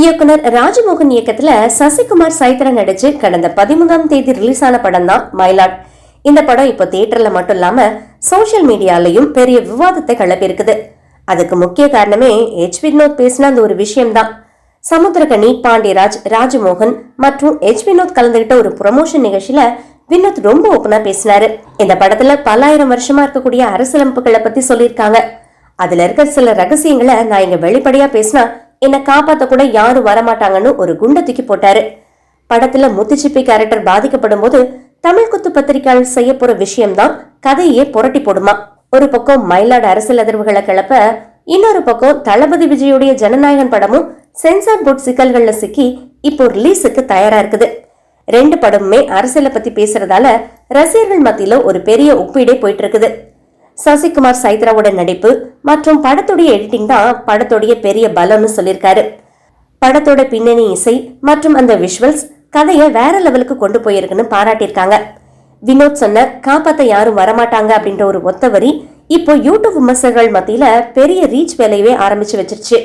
இயக்குனர் ராஜமோகன் இயக்கத்துல சசிகுமார் சைத்ரா நடிச்சு கடந்த பதிமூணாம் தேதி ரிலீஸ் ஆன படம் தான் மயிலாட் இந்த படம் இப்போ தியேட்டர்ல மட்டும் இல்லாம சோசியல் மீடியாலையும் பெரிய விவாதத்தை கிளப்பியிருக்குது. அதுக்கு முக்கிய காரணமே எச் வினோத் பேசின அந்த ஒரு விஷயம்தான். சமுத்திரகனி பாண்டியராஜ் ராஜமோகன் மற்றும் எச் வினோத் கலந்துகிட்ட ஒரு ப்ரொமோஷன் நிகழ்ச்சியில வினோத் ரொம்ப ஓப்பனா பேசினாரு. இந்த படத்துல பல்லாயிரம் வருஷமா இருக்கக்கூடிய அரசியலமைப்புகளை பத்தி சொல்லியிருக்காங்க. அதுல இருக்க சில ரகசியங்களை நான் இங்க வெளிப்படையா பேசினா என்னை காப்பாத்த கூட யாரும் வரமாட்டாங்கன்னு ஒரு குண்டை தூக்கி போட்டாரு. படத்துல முத்துச்சிப்பி கேரக்டர் பாதிக்கப்படும் போது தமிழ் குத்து பத்திரிகையாளர் செய்ய போற விஷயம்தான் கதையே புரட்டி போடுமா. ஒரு பக்கம் மயிலாடு அரசியல் அதிர்வுகளை கிளப்ப இன்னொரு பக்கம் தளபதி விஜயுடைய ஜனநாயகன் படமும் சென்சார் போர்ட் சிக்கல்கள்ல சிக்கி இப்போ ரிலீஸுக்கு தயாரா இருக்குது. ரெண்டு படமுமே அரசியலை பத்தி பேசுறதால ரசிகர்கள் மத்தியில ஒரு பெரிய ஒப்பீடே போயிட்டு இருக்குது. சசிகுமார் சைத்ராவோட நடிப்பு மற்றும் படத்துடைய எடிட்டிங் தான் படத்துடைய பெரிய பலம்னு சொல்லியிருக்காரு. படத்தோட பின்னணி இசை மற்றும் அந்த விஷுவல்ஸ் கதையை வேற லெவலுக்கு கொண்டு போயிருக்குன்னு பாராட்டியிருக்காங்க. வினோத் சொன்ன காப்பாத்த யாரும் வரமாட்டாங்க அப்படின்ற ஒரு ஒத்த வரி இப்போ யூடியூப் விமர்சகர்கள் மத்தியில பெரிய ரீச் வேலையவே ஆரம்பிச்சு வச்சிருச்சு.